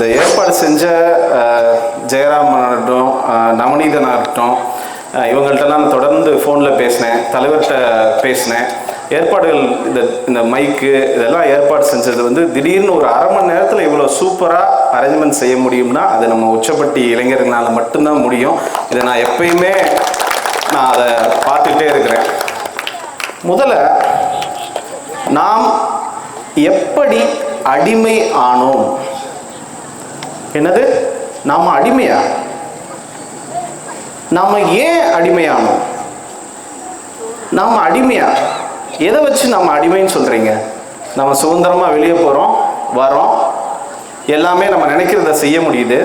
இந்த ஏற்பாடு செஞ்ச ஜெயராமனாகட்டும் நவநீதனாகட்டும் இவங்கள்ட்டலாம் நான் தொடர்ந்து ஃபோனில் பேசினேன் தலைவர்கிட்ட பேசினேன். ஏற்பாடுகள் இந்த இந்த மைக்கு இதெல்லாம் ஏற்பாடு செஞ்சது வந்து திடீர்னு ஒரு அரை மணி நேரத்தில் இவ்வளோ சூப்பராக அரேஞ்ச்மெண்ட் செய்ய முடியும்னா அது நம்ம உச்சப்பட்டி இளைஞர்களால் மட்டும்தான் முடியும். இதை நான் எப்பயுமே நான் அதை பார்த்துக்கிட்டே இருக்கிறேன். முதல்ல நாம் எப்படி அடிமை ஆனோம்? என்னது? நாம் அடிமையா? நாம் ஏன் அடிமையானோம்? நாம் அடிமையா? எதை வச்சு நம்ம அடிமைன்னு சொல்கிறீங்க நம்ம சுதந்திரமாக வெளியே போகிறோம் வரோம் எல்லாமே நம்ம நினைக்கிறத செய்ய முடியுது.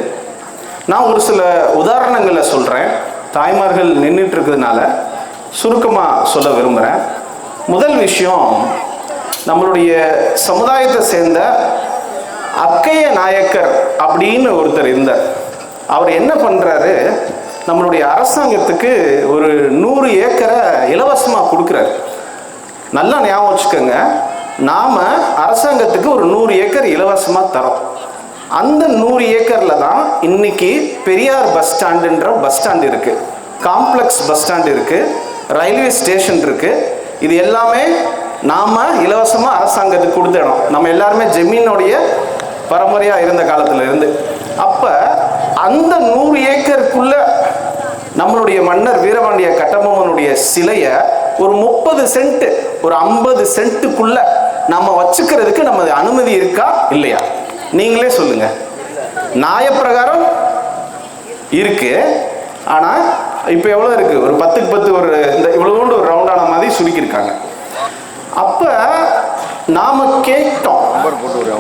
நான் ஒரு சில உதாரணங்களை சொல்கிறேன் தாய்மார்கள் நின்றுட்டு இருக்கிறதுனால சுருக்கமாக சொல்ல விரும்புகிறேன் முதல் விஷயம் நம்மளுடைய சமுதாயத்தை சேர்ந்த அக்கைய நாயக்கர் அப்படின்னு ஒருத்தர் இருந்தார். அவர் என்ன பண்ணுறாரு நம்மளுடைய அரசாங்கத்துக்கு ஒரு நூறு ஏக்கரை இலவசமாக கொடுக்குறாரு. நல்லா ஞாபகம் வச்சுக்கோங்க. நாம் அரசாங்கத்துக்கு ஒரு நூறு ஏக்கர் இலவசமாக தரோம் அந்த நூறு ஏக்கரில் தான் இன்னைக்கு பெரியார் பஸ் ஸ்டாண்டுன்ற பஸ் ஸ்டாண்ட் இருக்குது காம்ப்ளெக்ஸ் பஸ் ஸ்டாண்ட் இருக்குது ரயில்வே ஸ்டேஷன் இருக்குது இது எல்லாமே நாம் இலவசமாக அரசாங்கத்துக்கு கொடுத்த இடம். நம்ம எல்லாருமே ஜெமீனுடைய பரம்பரையாக இருந்த காலத்தில் இருந்து அப்போ அந்த நூறு ஏக்கருக்குள்ள நம்மளுடைய மன்னர் வீரபாண்டிய கட்டபொம்மனுடைய சிலையை ஒரு முப்பது சென்ட் ஒரு ஐம்பது சென்ட்டுக்குள்ள நம்ம வச்சுக்கிறதுக்கு நமது அனுமதி இருக்கா? இல்லையா? நீங்களே சொல்லுங்க. நியாயப்பிரகாரம் இருக்கு. ஆனா இப்போ எவ்வளோ இருக்கு? ஒரு பத்துக்கு பத்து ஒரு இந்த இவ்வளோண்டு ஒரு ரவுண்டான மாதிரி சுருக்கியிருக்காங்க. அப்போ நாம கேட்டோம்.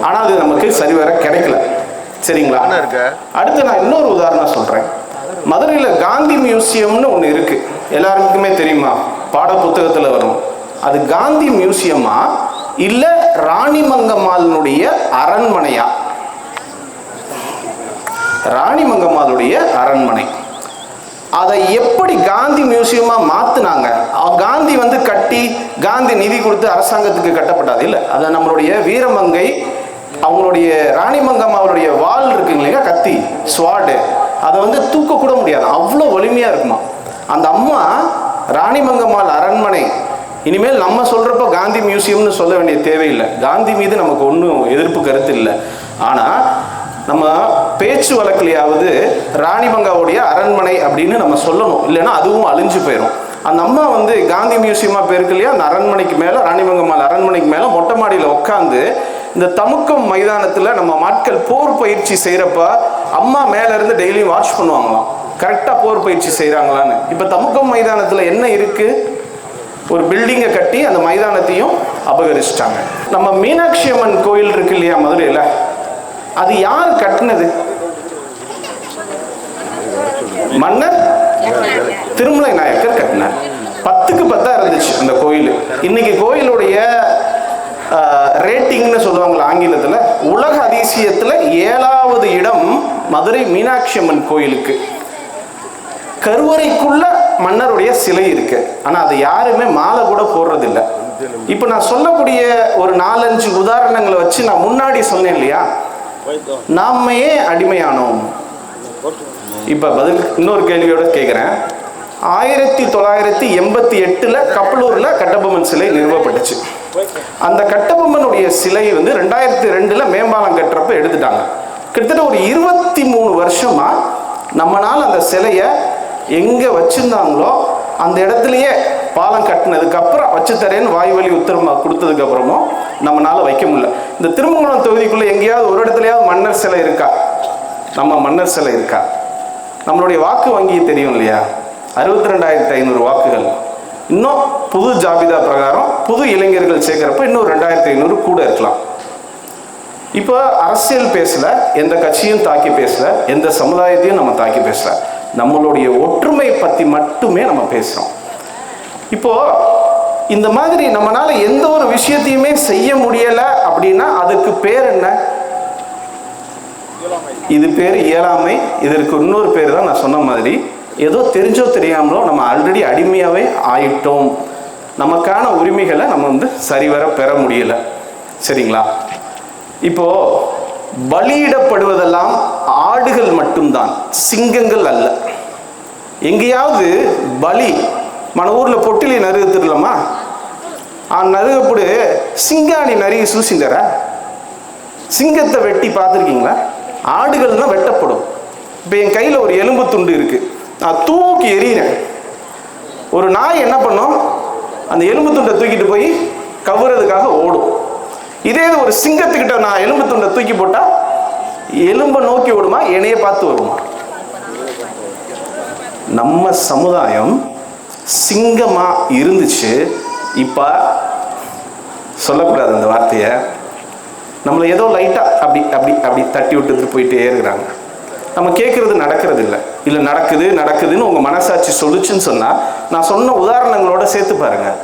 ஆனா அது நமக்கு சரிவர கிடைக்கல. சரிங்களா? அடுத்து நான் இன்னொரு உதாரணம் சொல்றேன். மதுரையில் காந்தி மியூசியம்னு ஒன்று இருக்கு. எல்லாருக்குமே தெரியுமா? பாட புத்தகத்தில் வரும். அது காந்தி மியூசியமா? இல்லை ராணிமங்கம்மாளினுடைய அரண்மனையா? ராணிமங்கம்மாளுடைய அரண்மனை. அதை எப்படி காந்தி மியூசியமாக மாற்றினாங்க காந்தி வந்து கட்டி காந்தி நிதி கொடுத்து அரசாங்கத்துக்கு கட்டப்பட்டது இல்லை? அதை நம்மளுடைய வீரமங்கை அவங்களுடைய ராணிமங்கம்மாவுடைய வாள் இருக்குங்க இல்லையா கத்தி ஸ்வாடு அதை வந்து தூக்க கூட முடியாது. அவ்வளோ வலிமையாக இருக்குமா? அந்த அம்மா ராணிமங்கம்மாள் அரண்மனை. இனிமேல் நம்ம சொல்கிறப்போ காந்தி மியூசியம்னு சொல்ல வேண்டிய தேவையில்லை. காந்தி மீது நமக்கு ஒன்றும் எதிர்ப்பு கருத்து இல்லை. ஆனால் நம்ம பேச்சு வழக்குலையாவது ராணிபங்காவுடைய அரண்மனை அப்படின்னு நம்ம சொல்லணும். இல்லைன்னா அதுவும் அழிஞ்சு போயிடும் அந்த அம்மா வந்து காந்தி மியூசியமா பேருக்கு இல்லையா அந்த அரண்மனைக்கு மேலே ராணிமங்கம்மாள் அரண்மனைக்கு மேலே மொட்டை மாடியில் உட்காந்து இந்த தமுக்கம் மைதானத்தில் நம்ம மாட்கள் போர் பயிற்சி செய்கிறப்ப அம்மா மேல இருந்து டெய்லியும் வாட்ச் பண்ணுவாங்களாம். கரெக்டாக போர் பயிற்சி செய்கிறாங்களான்னு இப்போ தமுக்கம் மைதானத்தில் என்ன இருக்குது ஒரு பில்டிங்கை கட்டி அந்த மைதானத்தையும் அபகரிச்சிட்டாங்க. நம்ம மீனாட்சி அம்மன் கோயில் இருக்கு இல்லையா மதுரையில்? அது யார் கட்டினது? மன்னர்? திருமலை நாயக்கர் கட்டினார். பத்துக்கு பத்தா இருந்துச்சு அந்த கோயில். இன்னைக்கு கோயிலுடைய ரேட்டிங்னு சொல்லுவாங்களா ஆங்கிலத்தில் உலக அதிசயத்தில் ஏழாவது இடம் மதுரை மீனாட்சி அம்மன் கோயிலுக்கு. கருவறைக்குள்ள மன்னருடைய சிலை இருக்கு. ஆனா அது யாருமே மாலை கூட போடுறதில்ல. இப்போ நான் சொல்லக்கூடிய ஒரு நாலஞ்சு உதாரணங்களை வச்சு நான் முன்னாடி சொன்னேன் இல்லையா? நாமையே அடிமையானோம். இப்போ பதில் இன்னொரு கேள்வியோட கேட்குறேன் ஆயிரத்தி தொள்ளாயிரத்தி எண்பத்தி எட்டில் கப்பலூரில் கட்டபொம்மன் சிலை நிறுவப்பட்டுச்சு. அந்த கட்டபொம்மனுடைய சிலை வந்து ரெண்டாயிரத்தி ரெண்டில் மேம்பாலம் கட்டுறப்ப எடுத்துட்டாங்க. கிட்டத்தட்ட ஒரு இருபத்தி மூணு வருஷமாக நம்மளால் அந்த சிலையை எங்கே வச்சிருந்தாங்களோ அந்த இடத்துலையே பாலம் கட்டினதுக்கப்புறம் வச்சு தரேன்னு வாய் வழி உத்தரவு கொடுத்ததுக்கு அப்புறமும் வைக்க முடியல. இந்த திருமங்கலம் தொகுதிக்குள்ள எங்கேயாவது ஒரு இடத்துலயாவது மன்னர் சிலை இருக்கா? நம்ம மன்னர் சிலை இருக்கா? நம்மளுடைய வாக்கு வங்கி தெரியும் இல்லையா? அறுபத்தி ரெண்டாயிரத்தி ஐநூறு வாக்குகள். இன்னும் புது ஜாபிதா பிரகாரம் புது இளைஞர்கள் சேர்க்கிறப்ப இன்னும் ரெண்டாயிரத்தி ஐநூறு கூட இருக்கலாம். இப்போ அரசியல் பேசல எந்த கட்சியும் தாக்கி பேசல எந்த சமுதாயத்தையும் நம்ம தாக்கி பேசல. நம்மளுடைய ஒற்றுமை பத்தி மட்டுமே நம்ம பேசுறோம். இப்போ இந்த மாதிரி நம்மனால எந்த ஒரு விஷயத்தையுமே செய்ய முடியல அப்படின்னா அதுக்கு பேர் என்ன? இது பேர் இயலாமை. இதற்கு இன்னொரு பேர் தான் நான் சொன்ன மாதிரி. ஏதோ தெரிஞ்சோ தெரியாமலோ நம்ம ஆல்ரெடி அடிமையாகவே ஆயிட்டோம். நமக்கான உரிமைகளை நம்ம வந்து சரிவர பெற முடியல. சரிங்களா? இப்போ பலியிடப்படுவதெல்லாம் ஆடுகள் மட்டும்தான் சிங்கங்கள் அல்ல. எங்கேயாவது பலி మన ஊர்ல பொட்டிலி நறுகுத்துடலாமா ఆ నరుగుప్పుడు సింగాని నరిగి చూసిందరా சிங்கத்தை வெட்டி பார்த்துருக்கீங்களா ஆடுகள் தான் வெட்டப்படும் இப்போ என் கையில் ஒரு எலும்பு துண்டு இருக்கு நான் தூக்கி எறிகிறேன் ஒரு நாய் என்ன பண்ணும் அந்த எலும்பு துண்டை தூக்கிட்டு போய் கவுறதுக்காக ஓடும் இதே இது ஒரு சிங்கத்துக்கிட்ட நான் எலும்பு துண்டை தூக்கி போட்டா எலும்பை நோக்கி ஓடுமா என்னைய பார்த்து வருமா நம்ம சமுதாயம் சிங்கமாக இருந்துச்சு இப்போ சொல்லக்கூடாது அந்த வார்த்தையை. நம்மளை ஏதோ லைட்டாக அப்படி அப்படி அப்படி தட்டி விட்டுட்டு போயிட்டே இருக்கிறாங்க. நம்ம கேட்குறது நடக்கிறது இல்லை. இல்லை நடக்குது நடக்குதுன்னு உங்கள் மனசாட்சி சொல்லுச்சுன்னு சொன்னால் நான் சொன்ன உதாரணங்களோட சேர்த்து பாருங்கள்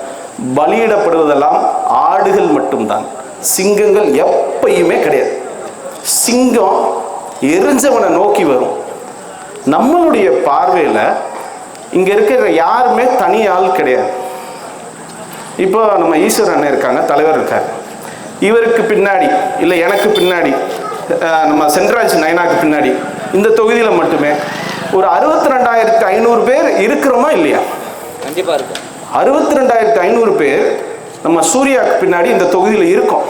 பலியிடப்படுவதெல்லாம் ஆடுகள் மட்டும்தான். சிங்கங்கள் எப்பயுமே கிடையாது. சிங்கம் எரிஞ்சவனை நோக்கி வரும். நம்மளுடைய பார்வையில் இங்கே இருக்கிற யாருமே தனி ஆள் கிடையாது. இப்போ நம்ம ஈஸ்வரன் அண்ணன் இருக்காங்க தலைவர் இருக்கார். இவருக்கு பின்னாடி இல்லை எனக்கு பின்னாடி நம்ம சென்ட்ராஜ் நயனாக்கு பின்னாடி இந்த தொகுதியில் மட்டுமே ஒரு அறுபத்தி ரெண்டாயிரத்து ஐநூறு பேர் இருக்கிறோமா இல்லையா? கண்டிப்பா இருக்கும். அறுபத்தி ரெண்டாயிரத்து ஐநூறு பேர் நம்ம சூர்யாவுக்கு பின்னாடி இந்த தொகுதியில் இருக்கோம்.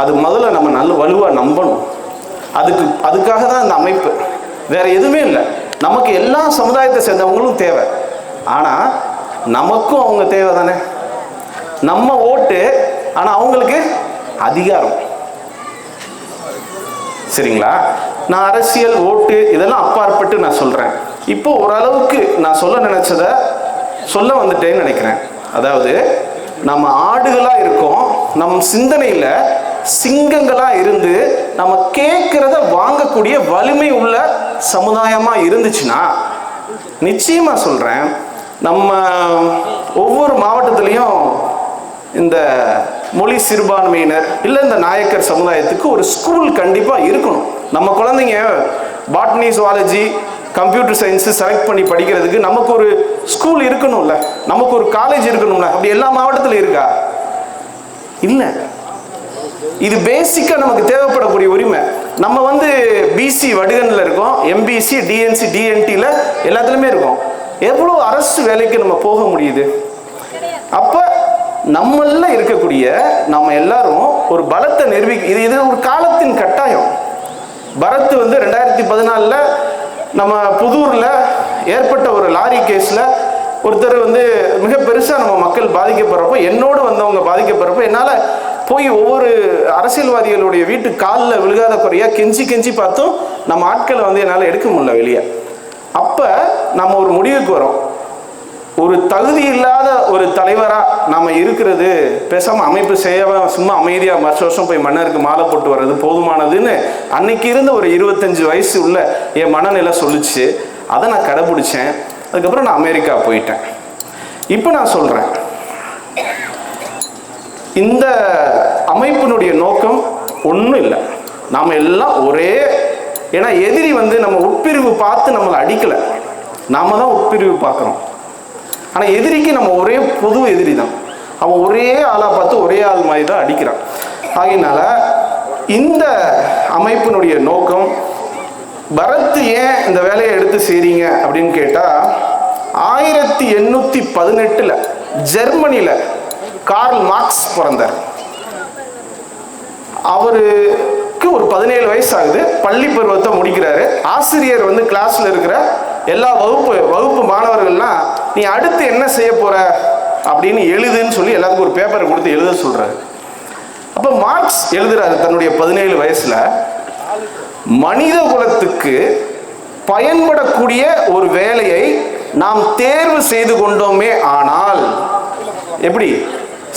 அது முதல்ல நம்ம நல்ல வலுவாக நம்பணும். அதுக்கு அதுக்காக தான் இந்த அமைப்பு. வேற எதுவுமே இல்லை. நமக்கு எல்லா சமுதாயத்தை சேர்ந்தவங்களும் தேவை. ஆனால் நமக்கும் அவங்க தேவை தானே நம்ம ஓட்டு ஆனால் அவங்களுக்கு அதிகாரம். சரிங்களா? நான் அரசியல் ஓட்டு இதெல்லாம் அப்பாற்பட்டு நான் சொல்கிறேன் இப்போ ஓரளவுக்கு நான் சொல்ல நினைச்சத சொல்ல வந்துட்டேன்னு நினைக்கிறேன். அதாவது நம்ம ஆடுகளாக இருக்கோம் நம் சிந்தனையில் சிங்கங்களாக இருந்து நம்ம கேட்குறத வாங்கக்கூடிய வலிமை உள்ள சமுதாயமாக இருந்துச்சுன்னா நிச்சயமாக சொல்கிறேன் நம்ம ஒவ்வொரு மாவட்டத்துலேயும் இந்த மொழி சிறுபான்மையினர் இல்லை இந்த நாயக்கர் சமுதாயத்துக்கு ஒரு ஸ்கூல் கண்டிப்பாக இருக்கணும். நம்ம குழந்தைங்க botany zoology computer science select பண்ணி படிக்கிறதுக்கு நமக்கு ஒரு ஸ்கூல் இருக்கணும்ல. நமக்கு ஒரு காலேஜ் இருக்கணும்ல. அப்படி எல்லா மாவட்டத்திலும் இருக்கா? இல்லை. இது பேசிக்காக நமக்கு தேவைப்படக்கூடிய உரிமை. நம்ம வந்து பிசி வடுகனில் இருக்கோம். எம்பிசி டிஎன்சி டிஎன்டியில் எல்லாத்துலேயுமே இருக்கோம். எவ்வளோ அரசு வேலைக்கு நம்ம போக முடியுது? அப்போ நம்மள இருக்கக்கூடிய நம்ம எல்லாரும் ஒரு பலத்தை நிரூபி இது இது ஒரு காலத்தின் கட்டாயம். பரத் வந்து ரெண்டாயிரத்தி பதினாலில் நம்ம புதூரில் ஏற்பட்ட ஒரு லாரி கேஸில் ஒருத்தர் வந்து மிக பெருசாக நம்ம மக்கள் பாதிக்கப்படுறப்போ என்னோடு வந்தவங்க பாதிக்கப்படுறப்போ என்னால் போய் ஒவ்வொரு அரசியல்வாதிகளுடைய வீட்டு காலில் விழுகாத குறையா கெஞ்சி கெஞ்சி பார்த்தும் நம்ம ஆட்களை வந்து என்னால் எடுக்க முடியல வெளியே. அப்போ நம்ம ஒரு முடிவுக்கு வரோம். ஒரு தகுதி இல்லாத ஒரு தலைவராக நம்ம இருக்கிறது பேசாமல் அமைப்பு செய்யாம சும்மா அமைதியாக வருஷ வருஷம் போய் மன்னருக்கு மாலை போட்டு வர்றது போதுமானதுன்னு அன்னைக்கு இருந்த ஒரு இருபத்தஞ்சு வயசு உள்ள என் மனநிலை சொல்லுச்சு. அதை நான் கடைபிடிச்சேன். அதுக்கப்புறம் நான் அமெரிக்கா போயிட்டேன். இப்போ நான் சொல்கிறேன் இந்த அமைப்பினுடைய நோக்கம் ஒன்றும் இல்லை. நாம் எல்லாம் ஒரே ஏன்னா எதிரி வந்து நம்ம உட்பிரிவு பார்த்து நம்மளை அடிக்கலை. நாம் தான் உட்பிரிவு பார்க்குறோம். ஆனால் எதிரிக்கு நம்ம ஒரே பொது எதிரி தான். அவன் ஒரே ஆளாக பார்த்து ஒரே ஆள் மாதிரி தான் அடிக்கிறான். ஆகையினால இந்த அமைப்பினுடைய நோக்கம் பரத் ஏன் இந்த வேலையை எடுத்து செய்றீங்க அப்படின்னு கேட்டால் ஆயிரத்தி எண்ணூற்றி பதினெட்டில் ஜெர்மனியில் கார்ல் மார்க்ஸ் பிறந்தார். அவருக்கு ஒரு பதினேழு வயசு ஆகுது பள்ளி பருவத்தை முடிக்கிறாரு. ஆசிரியர் வந்து கிளாஸ்ல இருக்கிற எல்லா வகுப்பு வகுப்பு மாணவர்கள்லாம் நீ அடுத்து என்ன செய்ய போற? அப்படின்னு எழுதுன்னு சொல்லி எல்லாத்துக்கும் ஒரு பேப்பரை கொடுத்து எழுத சொல்றாரு. அப்ப மார்க்ஸ் எழுதுறாரு தன்னுடைய பதினேழு வயசுல. மனித குலத்துக்கு பயன்படக்கூடிய ஒரு வேலையை நாம் தேர்வு செய்து கொண்டோமே ஆனால் எப்படி?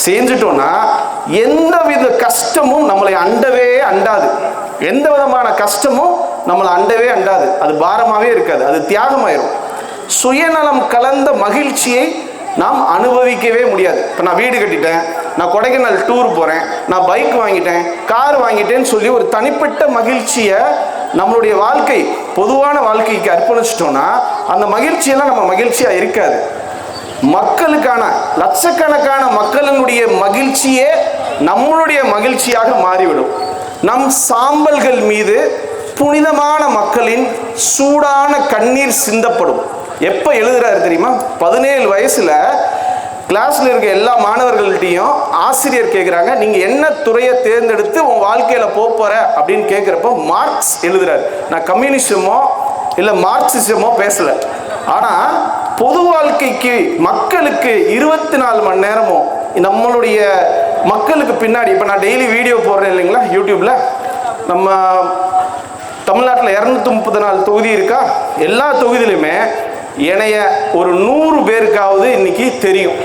செஞ்சிட்டோம்னா எந்த வித கஷ்டமும் நம்மளை அண்டவே அண்டாது. எந்த விதமான கஷ்டமும் நம்மளை அண்டவே அண்டாது. அது பாரமாகவே இருக்காது. அது தியாகமாயிரும். சுயநலம் கலந்த மகிழ்ச்சியை நாம் அனுபவிக்கவே முடியாது. இப்போ நான் வீடு கட்டிட்டேன். நான் கொடைக்கானல் டூர் போகிறேன் நான் பைக் வாங்கிட்டேன். கார் வாங்கிட்டேன்னு சொல்லி ஒரு தனிப்பட்ட மகிழ்ச்சியை நம்மளுடைய வாழ்க்கை பொதுவான வாழ்க்கைக்கு அர்ப்பணிச்சிட்டோம்னா அந்த மகிழ்ச்சியெல்லாம் நம்ம மகிழ்ச்சியாக இருக்காது. மக்களுக்கான லட்சக்கணக்கான மக்களினுடைய மகிழ்ச்சியே நம்மளுடைய மகிழ்ச்சியாக மாறிவிடும். நம் சாம்பல்கள் மீது புனிதமான மக்களின் சூடான கண்ணீர் சிந்தப்படும். எப்போ எழுதுறாரு தெரியுமா? பதினேழு வயசில் கிளாஸில் இருக்க எல்லா மாணவர்கள்ட்டையும் ஆசிரியர் கேட்குறாங்க நீங்கள் என்ன துறையை தேர்ந்தெடுத்து உன் வாழ்க்கையில் போக போகிற அப்படின்னு கேட்குறப்போ மார்க்ஸ் எழுதுறாரு. நான் கம்யூனிசமோ இல்லை மார்க்சிசமோ பேசலை. ஆனால் பொது வாழ்க்கைக்கு மக்களுக்கு இருபத்தி நாலு மணி நேரமும் நம்மளுடைய மக்களுக்கு பின்னாடி இப்போ நான் டெய்லி வீடியோ போடுறேன் இல்லைங்களா யூடியூப்ல நம்ம தமிழ்நாட்டில் இரநூத்தி முப்பது நாலு தொகுதி இருக்கா? எல்லா தொகுதியிலுமே என்னைய ஒரு நூறு பேருக்காவது இன்னைக்கு தெரியும்.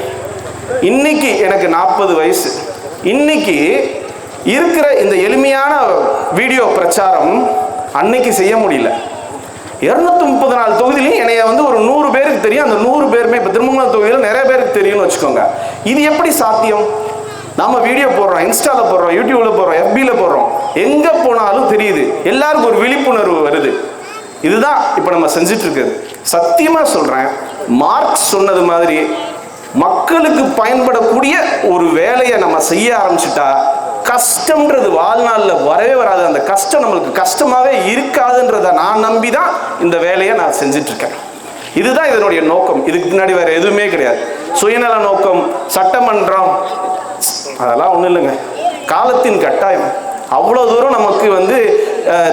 இன்னைக்கு எனக்கு நாற்பது வயசு. இன்னைக்கு இருக்கிற இந்த எளிமையான வீடியோ பிரச்சாரம் அன்னைக்கு செய்ய முடியல. இரநூத்தி முப்பது நாலு தொகுதியிலையும் என்னைய வந்து ஒரு நூறு பேருக்கு தெரியும். அந்த நூறு பேருமே இப்போ திருமங்கலம் தொகுதியில் நிறைய பேருக்கு தெரியும்னு வச்சுக்கோங்க. இது எப்படி சாத்தியம்? நாம வீடியோ போடுறோம் இன்ஸ்டாவில் போடுறோம் யூடியூப்ல போடுறோம் எஃபியில் போடுறோம். எங்கே போனாலும் தெரியுது. எல்லாருக்கும் ஒரு விழிப்புணர்வு வருது. இதுதான் இப்போ நம்ம செஞ்சுட்டு இருக்குது சத்தியமாக சொல்கிறேன் மார்க்ஸ் சொன்னது மாதிரி மக்களுக்கு பயன்படக்கூடிய ஒரு வேலையை நம்ம செய்ய ஆரம்பிச்சிட்டா கஷ்டம்ன்றது வாழ்நாளில் வரவே வராது. அந்த கஷ்டம் நம்மளுக்கு கஷ்டமாகவே இருக்காதுன்றதை நான் நம்பி தான் இந்த வேலையை நான் செஞ்சிட்ருக்கேன். இதுதான் இதனுடைய நோக்கம். இதுக்கு பின்னாடி வேற எதுவுமே கிடையாது. சுயநல நோக்கம் சட்டமன்றம் அதெல்லாம் ஒன்றும் இல்லைங்க. காலத்தின் கட்டாயம். அவ்வளோ தூரம் நமக்கு வந்து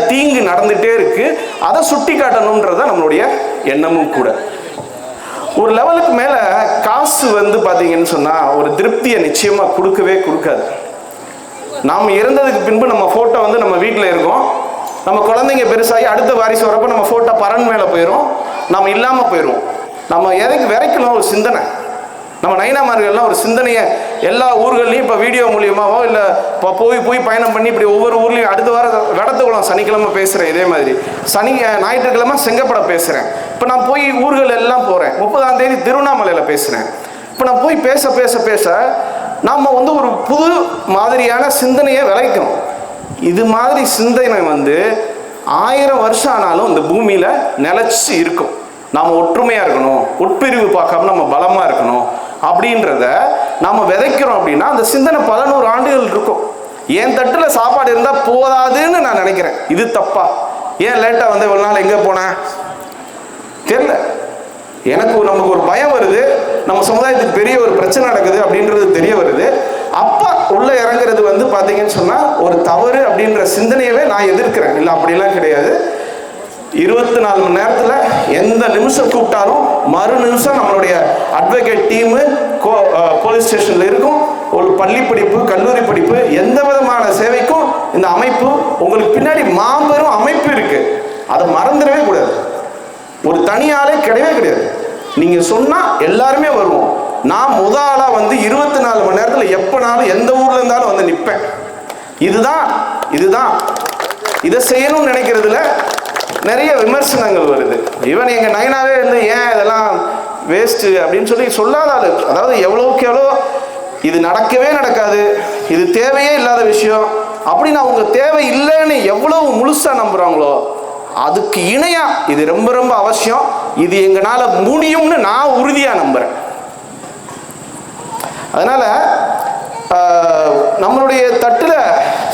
தீங்கு நடந்துகிட்டே இருக்குது அதை சுட்டி காட்டணுன்றது தான் நம்மளுடைய எண்ணமும் கூட. ஒரு லெவலுக்கு மேலே காசு வந்து பார்த்தீங்கன்னு சொன்னால் ஒரு திருப்தியை நிச்சயமாக கொடுக்கவே கொடுக்காது. நாம் இறந்ததுக்கு பின்பு நம்ம ஃபோட்டோ வந்து நம்ம வீட்டில் இருக்கோம். நம்ம குழந்தைங்க பெருசாகி அடுத்த வாரிசு வரப்போ நம்ம ஃபோட்டோ பரன் மேலே போயிடும் நம்ம இல்லாமல் போயிடும் நம்ம எதைக்கு விரைக்கணும் ஒரு சிந்தனை. நம்ம நைனாமார்கள்லாம் ஒரு சிந்தனையை எல்லா ஊர்கள்லையும் இப்போ வீடியோ மூலியமாவோ இல்லை இப்போ போய் போய் பயணம் பண்ணி இப்படி ஒவ்வொரு ஊர்லேயும் அடுத்த வாரம் வெடத்துக்குளம் சனிக்கிழமை பேசுகிறேன் இதே மாதிரி. சனி ஞாயிற்றுக்கிழமை செங்கப்பட பேசுகிறேன் இப்போ நான் போய் ஊர்கள் எல்லாம் போகிறேன் முப்பதாம் தேதி திருவண்ணாமலையில் பேசுகிறேன் இப்போ நான் போய் பேச பேச பேச நாம் வந்து ஒரு புது மாதிரியான சிந்தனையை விளைக்கணும் இது மாதிரி சிந்தனை வந்து ஆயிரம் வருஷம் ஆனாலும் இந்த பூமியில் நிலச்சி இருக்கும். நாம் ஒற்றுமையாக இருக்கணும் உட்பிரிவு பார்க்காம நம்ம பலமாக இருக்கணும் அப்படின்றத நாம் விதைக்கிறோம் அப்படின்னா அந்த சிந்தனை பதினோரு ஆண்டுகள் இருக்கும். என் தட்டில் சாப்பாடு இருந்தால் போதாதுன்னு நான் நினைக்கிறேன். இது தப்பா? ஏன் லேட்டாக வந்து இவ்வளோ நாள் எங்கே போனேன்? தெரியல. எனக்கு ஒரு- நமக்கு ஒரு பயம் வருது. நம்ம சமுதாயத்துக்கு பெரிய ஒரு பிரச்சனை நடக்குது அப்படின்றது தெரிய வருது. அப்போ உள்ள இறங்குறது வந்து பாத்தீங்கன்னு சொன்னா ஒரு தவறு அப்படின்ற சிந்தனையவே நான் எதிர்க்கிறேன். இல்லை அப்படிலாம் கிடையாது. இருபத்தி நாலு மணி நேரத்துல எந்த நிமிஷம் கூப்பிட்டாலும் மறு நிமிஷம் நம்மளுடைய அட்வொகேட் டீமு போலீஸ் ஸ்டேஷன்ல இருக்கும். ஒரு பள்ளி படிப்பு கல்லூரி படிப்பு எந்த விதமான சேவைக்கும் இந்த அமைப்பு உங்களுக்கு பின்னாடி மாபெரும் அமைப்பு இருக்கு. அதை மறந்துடவே கூடாது. ஒரு தனியாளே கிடையவே கிடையாது. நீங்க சொன்னா எல்லாருமே வருவோம். நான் முத ஆளா வந்து இருபத்தி நாலு மணி நேரத்தில் எப்பனாலும் எந்த ஊர்ல இருந்தாலும் வந்து நிற்பேன் இதுதான் இதுதான். இதை செய்யணும்னு நினைக்கிறதுல நிறைய விமர்சனங்கள் வருது. இவன் எங்க நயனாவே இருந்து ஏன் இதெல்லாம் வேஸ்ட் அப்படின்னு சொல்லி சொல்லாத ஆளு. அதாவது எவ்வளவுக்கு எவ்வளோ இது நடக்கவே நடக்காது. இது தேவையே இல்லாத விஷயம். அப்படின்னு அவங்க தேவை இல்லைன்னு எவ்வளவு முழுசா நம்புறாங்களோ அதுக்கு இணையா இது ரொம்ப ரொம்ப அவசியம். இது எங்களால் முடியும்னு நான் உறுதியா நம்புறேன். அதனால நம்மளுடைய தட்டுல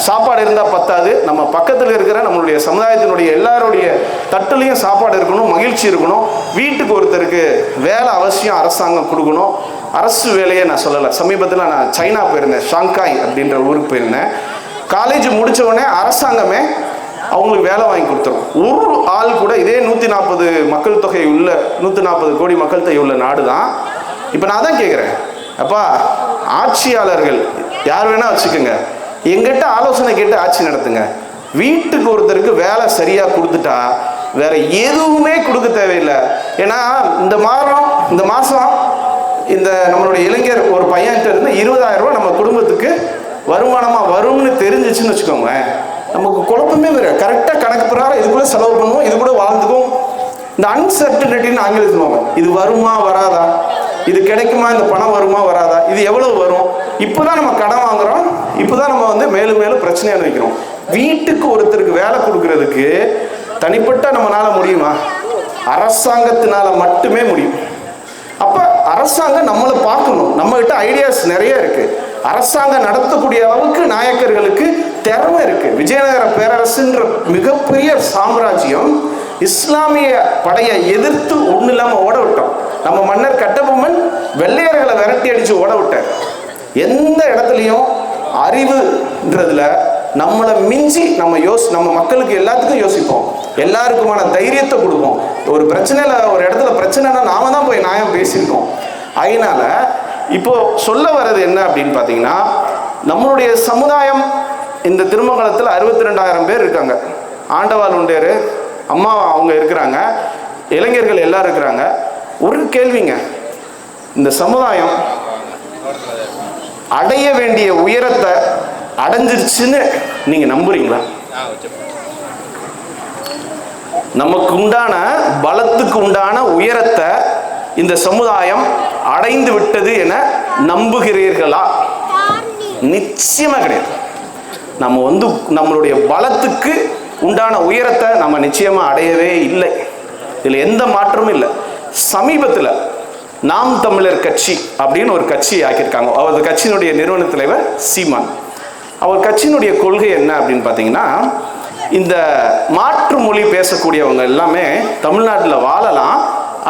சாப்பாடு இருந்தால் பத்தாது. நம்ம பக்கத்தில் இருக்கிற நம்மளுடைய சமுதாயத்தினுடைய எல்லாருடைய தட்டுலையும் சாப்பாடு இருக்கணும் மகிழ்ச்சி இருக்கணும். வீட்டுக்கு ஒருத்தருக்கு வேலை அவசியம் அரசாங்கம் கொடுக்கணும். அரசு வேலையை நான் சொல்லலை. சமீபத்தில் நான் சைனா போயிருந்தேன் ஷாங்காய் அப்படின்ற ஊருக்கு போயிருந்தேன். காலேஜ் முடித்த உடனே அரசாங்கமே அவங்களுக்கு வேலை வாங்கி கொடுத்துரும். ஒரு ஆள் கூட இதே நூற்றி நாற்பது மக்கள் தொகை உள்ள நூற்றி நாற்பது கோடி மக்கள் தொகை உள்ள நாடு தான் இப்போ நான் தான் கேட்குறேன் அப்பா ஆட்சியாளர்கள் யார் வேணால் வச்சுக்கோங்க. எங்கிட்ட ஆலோசனை கேட்டு ஆட்சி நடத்துங்க. வீட்டுக்கு ஒருத்தருக்கு வேலை சரியாக கொடுத்துட்டா வேற எதுவுமே கொடுக்க தேவையில்லை. ஏன்னா இந்த மாதம் இந்த மாதம் இந்த நம்மளுடைய இளைஞர் ஒரு பையன்கிட்ட இருந்து இருபதாயிரம் ரூபாய் நம்ம குடும்பத்துக்கு வருமானமாக வரும்னு தெரிஞ்சிச்சுன்னு வச்சுக்கோங்களேன். நமக்கு குழப்பமே வேற. கரெக்டாக கணக்கு பிரகாரம் இது கூட செலவு பண்ணுவோம் இது கூட வாழ்ந்துக்கும். இந்த அன்சர்டனிட்டின்னு ஆங்கிலத்தில் சொல்லுவாங்க. இது வருமா வராதா? இது கிடைக்குமா இந்த பணம் வருமா வராதா? இது எவ்வளவு வரும்? இப்போ தான் நம்ம கடன் வாங்குறோம். இப்போதான் நம்ம வந்து மேலும் மேலும் பிரச்சனையை அனுபவிக்கிறோம். வீட்டுக்கு ஒருத்தருக்கு வேலை கொடுக்கறதுக்கு தனிப்பட்ட நம்மளால முடியுமா? அரசாங்கத்தினால மட்டுமே முடியும். அப்ப அரசாங்கம் நம்மளை பார்க்கணும். நம்ம கிட்ட ஐடியாஸ் நிறைய இருக்கு. அரசாங்கம் நடத்தக்கூடிய அளவுக்கு நாயக்கர்களுக்கு திறமை இருக்கு. விஜயநகர பேரரசுன்ற மிகப்பெரிய சாம்ராஜ்யம் இஸ்லாமிய படையை எதிர்த்து ஒன்றும் இல்லாமல் ஓட விட்டோம். நம்ம மன்னர் கட்டபொம்மன் வெள்ளையர்களை விரட்டி அடித்து ஓட விட்டார். எந்த இடத்துலையும் அறிவுன்றதுல நம்மளை மிஞ்சி நம்ம யோசி நம்ம மக்களுக்கு எல்லாத்துக்கும் யோசிப்போம். எல்லாருக்குமான தைரியத்தை கொடுப்போம். ஒரு பிரச்சனையில் ஒரு இடத்துல பிரச்சனைனா நாம தான் போய் நியாயம் பேசியிருக்கோம். அதனால இப்போ சொல்ல வர்றது என்ன அப்படின்னு பார்த்தீங்கன்னா நம்மளுடைய சமுதாயம் இந்த திருமங்கலத்தில் அறுபத்தி ரெண்டாயிரம் பேர் இருக்காங்க. ஆண்டவாள் உண்டேரு அம்மா அவங்க இருக்கிறாங்க இளைஞர்கள் எல்லாம் இருக்கிறாங்க. ஒரு கேள்விங்க இந்த சமுதாயம் அடைய வேண்டிய உயரத்தை அடைஞ்சிருச்சுன்னு நீங்க நம்புறீங்களா? நமக்கு உண்டான பலத்துக்கு உண்டான உயரத்தை இந்த சமுதாயம் அடைந்து விட்டது என நம்புகிறீர்களா? நிச்சயமா கிடையாது. நம்ம வந்து நம்மளுடைய பலத்துக்கு உண்டான உயரத்தை நம்ம நிச்சயமாக அடையவே இல்லை. இதில் எந்த மாற்றமும் இல்லை. சமீபத்தில் நாம் தமிழர் கட்சி அப்படின்னு ஒரு கட்சி ஆக்கியிருக்காங்க. அவர் கட்சியினுடைய நிறுவன தலைவர் சீமான். அவர் கட்சியினுடைய கொள்கை என்ன அப்படின்னு பார்த்தீங்கன்னா இந்த மாற்று மொழி பேசக்கூடியவங்க எல்லாமே தமிழ்நாட்டில் வாழலாம்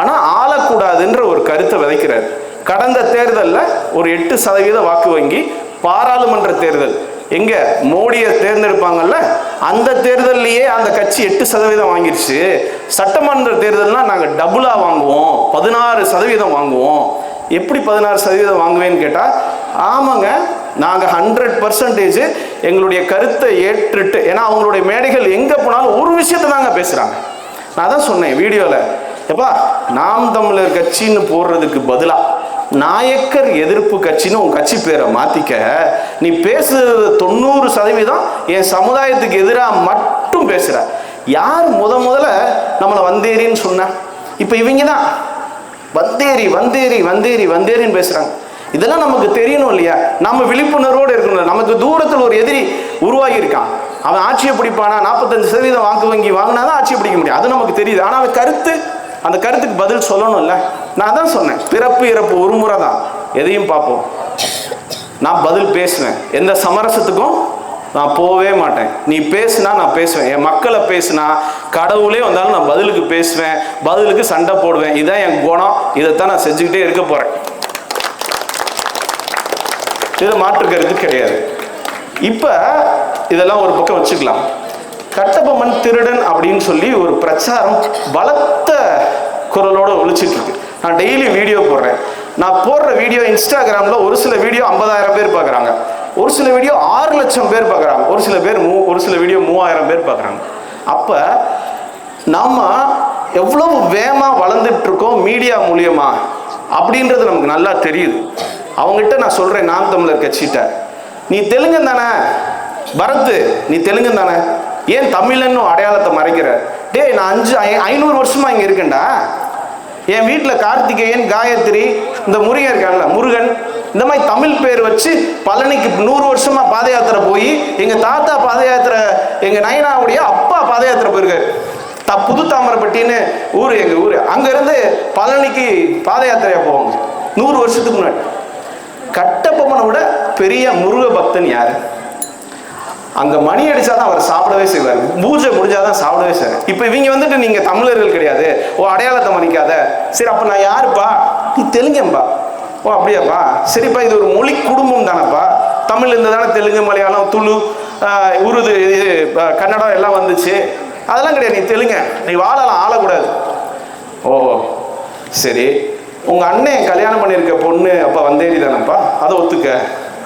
ஆனால் ஆளக்கூடாதுன்ற ஒரு கருத்தை விதைக்கிறார். கடந்த தேர்தலில் ஒரு எட்டு சதவீத வாக்கு வங்கி பாராளுமன்ற தேர்தல் எங்க? மோடியை தேர்ந்தெடுப்பாங்கல்ல? அந்த தேர்தல்லையே அந்த கட்சி எட்டு சதவீதம் வாங்கிருச்சு. சட்டமன்ற தேர்தல்னா நாங்கள் டபுளாக வாங்குவோம். பதினாறு சதவீதம் வாங்குவோம். எப்படி பதினாறு சதவீதம் வாங்குவேன்னு கேட்டால் ஆமாங்க நாங்கள் ஹண்ட்ரட் பர்சன்டேஜ் எங்களுடைய கருத்தை ஏற்றுட்டு ஏன்னா அவங்களுடைய மேடைகள் எங்கே போனாலும் ஒரு விஷயத்தை தாங்க பேசுகிறாங்க நான் தான் சொன்னேன் வீடியோவில் எப்பா நாம் தமிழர் கட்சின்னு போடுறதுக்கு பதிலாக நாயக்கர் எதிர்ப்பு கட்சின்னு உன் கட்சி பேரை மாத்திக்க நீ பேசுறது தொண்ணூறு சதவீதம் என் சமுதாயத்துக்கு எதிராக மட்டும் பேசுற. யார் முத முதல்ல நம்மளை வந்தேரின்னு சொன்ன? இப்போ இவங்க தான் வந்தேரி வந்தேரி வந்தேரி வந்தேரின்னு பேசுறாங்க. இதெல்லாம் நமக்கு தெரியணும் இல்லையா? நம்ம விழிப்புணர்வோடு இருக்கணும் நமக்கு தூரத்தில் ஒரு எதிரி உருவாகி இருக்கான் அவன் ஆட்சியை பிடிப்பானா? நாற்பத்தஞ்சு சதவீதம் வாக்கு வங்கி வாங்கினா தான் ஆட்சியை பிடிக்க முடியும். அது நமக்கு தெரியுது. ஆனால் அவன் கருத்து அந்த கருத்துக்கு பதில் சொல்லணும்ல. நான் தான் சொன்னேன் பிறப்பு இறப்பு ஒரு முறை தான். எதையும் பார்ப்போம். நான் பதில் பேசுவேன். எந்த சமரசத்துக்கும் நான் போகவே மாட்டேன். நீ பேசுனா நான் பேசுவேன். என் மக்களை பேசுனா கடவுளே வந்தாலும் நான் பதிலுக்கு பேசுவேன் பதிலுக்கு சண்டை போடுவேன். இதான் என் குணம். இதைத்தான் நான் செஞ்சுக்கிட்டே இருக்க போறேன். இது மாற்று கருத்து கிடையாது. இப்ப இதெல்லாம் ஒரு பக்கம் வச்சுக்கலாம். கட்டபொம்மன் திருடன் அப்படின்னு சொல்லி ஒரு பிரச்சாரம் பலத்த குரலோட ஒழிச்சிட்டு இருக்கு. நான் டெய்லி வீடியோ போடுறேன். நான் போடுற வீடியோ இன்ஸ்டாகிராமில் ஒரு சில வீடியோ ஐம்பதாயிரம் பேர் பார்க்குறாங்க. ஒரு சில வீடியோ ஆறு லட்சம் பேர் பார்க்குறாங்க. ஒரு சில பேர் மூ ஒரு சில வீடியோ மூவாயிரம் பேர் பார்க்குறாங்க. அப்போ நம்ம எவ்வளவு வேகமாக வளர்ந்துட்டு இருக்கோம் மீடியா மூலியமா அப்படின்றது நமக்கு நல்லா தெரியுது. அவங்ககிட்ட நான் சொல்கிறேன் நான் தமிழர் கட்சிகிட்ட நீ தெலுங்கன் தானே? பரத்து நீ தெலுங்கன் தானே? ஏன் தமிழன்னு அடையாளத்தை மறைக்கிற? டேய் நான் அஞ்சு ஐ- ஐநூறு வருஷமா இங்கே இருக்கேன்டா. என் வீட்டில் கார்த்திகேயன் காயத்ரி இந்த முருகன் இருக்கான்ல முருகன் இந்த மாதிரி தமிழ் பேர் வச்சு பழனிக்கு நூறு வருஷமா பாத யாத்திரை போய் எங்கள் தாத்தா பாத யாத்திரை எங்கள் நயனாவுடைய அப்பா பாத யாத்திரை போயிருக்காரு. த புது தாமரைப்பட்டின்னு ஊர் எங்கள் ஊர். அங்கேருந்து பழனிக்கு பாத யாத்திரையாக போவாங்க. நூறு வருஷத்துக்கு முன்னாடி. கட்டபொம்மனை விட பெரிய முருக பக்தன் யாரு? அங்க மணி அடிச்சாதான் அவர் சாப்பிடவே செய்வார். பூஜை முடிஞ்சாதான் சாப்பிடவே செய்வார். இப்போ இவங்க வந்துட்டு நீங்க தமிழர்கள் கிடையாது. ஓ அடையாளத்தை மன்னிக்காத. சரி அப்ப நான் யாருப்பா? நீ தெலுங்கம்பா ஓ அப்படியாப்பா. சரிப்பா இது ஒரு மொழி குடும்பம் தானப்பா. தமிழ் இருந்து தானே தெலுங்கு மலையாளம் துளு உருது இது கன்னடம் எல்லாம் வந்துச்சு. அதெல்லாம் கிடையாது. நீ தெலுங்க. நீ வாழலாம் ஆளக்கூடாது. ஓ சரி. உங்க அண்ணன் கல்யாணம் பண்ணியிருக்க பொண்ணு அப்ப வந்தேரி தானப்பா அதை ஒத்துக்க.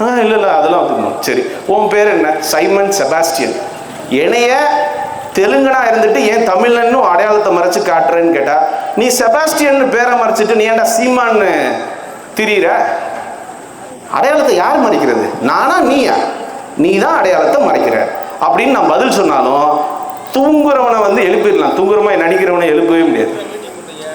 ஆ இல்லை இல்லை அதெல்லாம் ஒத்துக்கணும் சரி உன் பேர் என்ன? Simon Sebastian. என்னைய தெலுங்கனா இருந்துட்டு ஏன் தமிழன்னு அடையாளத்தை மறைச்சு காட்டுறேன்னு கேட்டா நீ செபாஸ்டியன் பேரை மறைச்சிட்டு நீ ஏன்டா சீமான்னு திரியிற? அடையாளத்தை யார் மறைக்கிறது? நானா நீயா? நீ தான் அடையாளத்தை மறைக்கிற. அப்படின்னு நான் பதில் சொன்னாலும் தூங்குறவனை வந்து எழுப்பிடலாம். தூங்குறவன் நடிக்கிறவனை எழுப்பவே முடியாது.